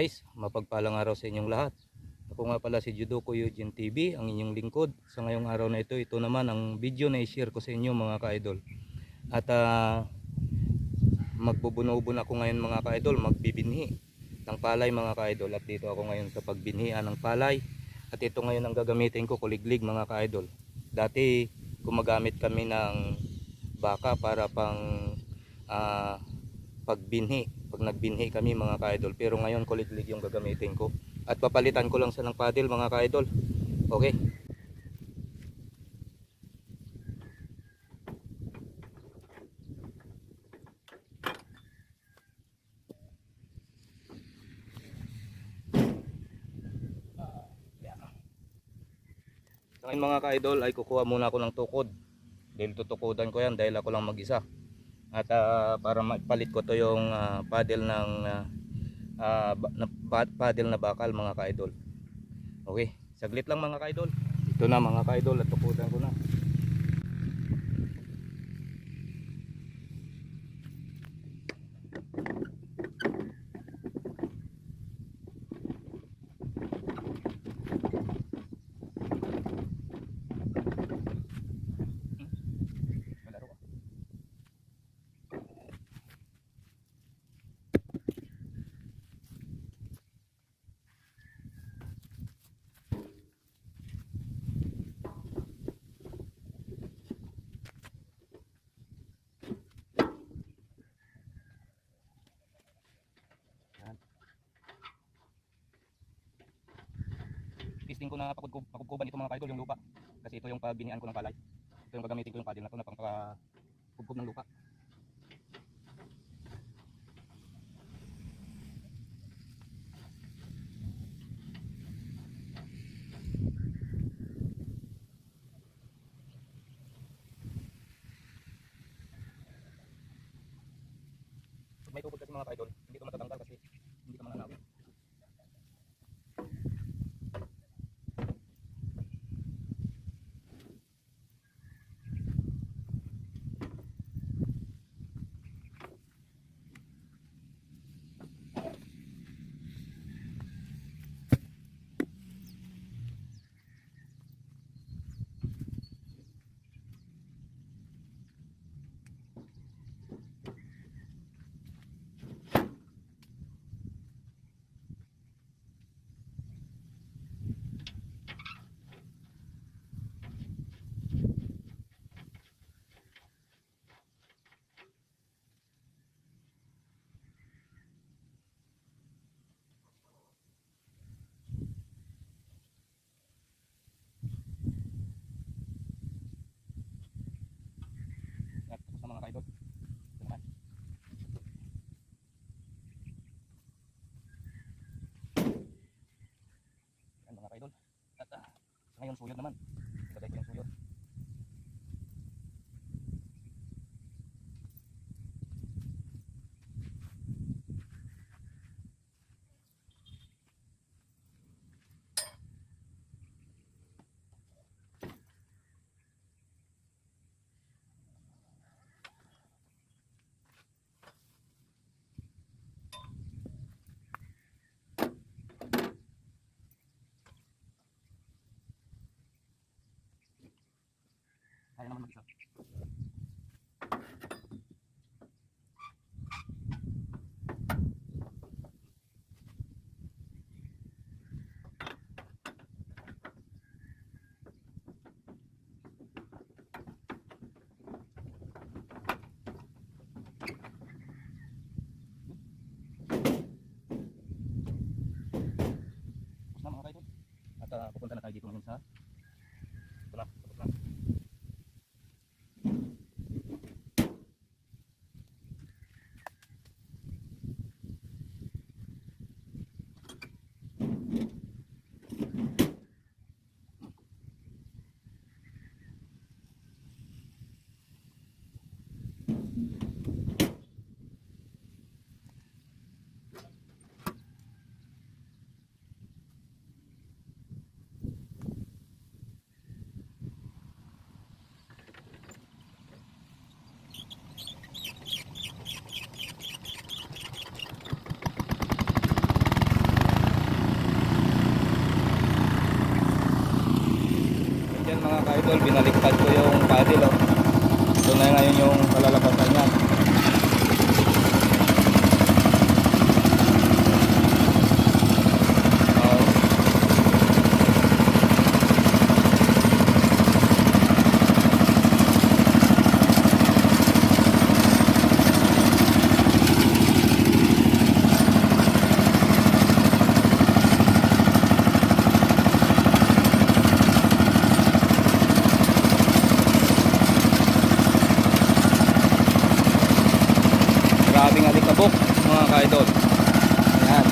Guys, mapagpalang araw sa inyong lahat. Ako nga pala si Judoko Eugene TV, ang inyong lingkod. Sa ngayong araw na ito, ito naman ang video na i-share ko sa inyo mga ka-idol. At ah, magbubuno-buno ako ngayon mga ka-idol, magbibinhi ng palay mga ka-idol. At dito ako ngayon sa pagbinhian ng palay. At ito ngayon ang gagamitin ko, kuliglig mga ka-idol. Dati gumagamit kami ng baka para pang ah, pagbinhi pag nagbinhi kami mga ka-idol. Pero ngayon kuliglig yung gagamitin ko. At papalitan ko lang sa ng paddle mga ka-idol. Okay? Ngayon mga ka-idol ay kukuha muna ako ng tukod. Dahil tutukodan ko yan dahil ako lang mag-isa at ah, para mapalit ko to yung ah, paddle ng ah, ba- na, pa- paddle na bakal mga ka-idol. Okay saglit lang mga ka-idol. Ito na mga ka-idol at tukudan ko na na pakugkuban ito mga kaidol yung lupa. Kasi ito yung pagbinian ko ng palay. Ito yung gagamitin ko yung paddle na to na pangpakugkub ng lupa. May tukod kasi mga kaidol, hindi ko matatanggal kasi hindi ka mananawin. At tapos na mga kaidol. Ito naman. Yan mga kaidol. At ah, ngayon suyod naman. Ilagay ko yung suyod. Kaya naman kaidol. At ah, pupunta na tayo dito ngayon sa binaliktad ko yung paddle oh. Ito na ngayon yung kalalabasan niya. Oh. Grabing alikabok mga ka-idol. Ayan.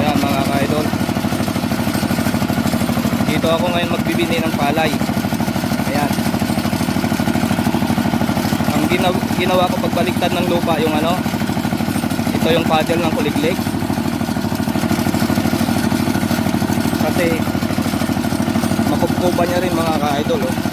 Ayan mga ka-idol. Dito ako ngayon magbibini ng palay. Ayan. Ang ginaw ginawa ko pagbaliktad ng lupa yung ano. Ito yung paddle ng kuliglig. Kasi makupkuban niya rin mga ka-idol oh.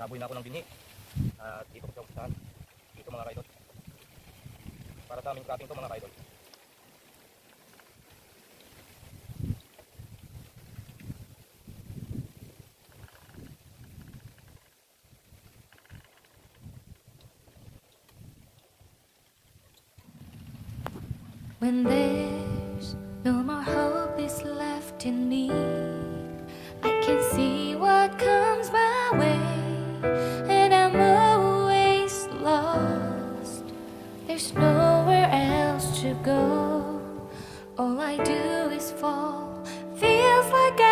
Taboy na ako ng binhi. At dito ko siya umpisahan. Dito mga kaidol. Para sa aming cropping to mga kaidol. When there's There's nowhere else to go. All I do is fall. Feels like I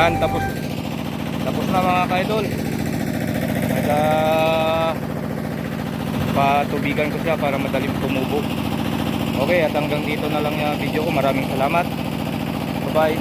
Yan, tapos tapos na mga kaidol. At uh, patubigan ko siya para madaling tumubo. Okay, at hanggang dito na lang yung video ko. Maraming salamat. Bye-bye.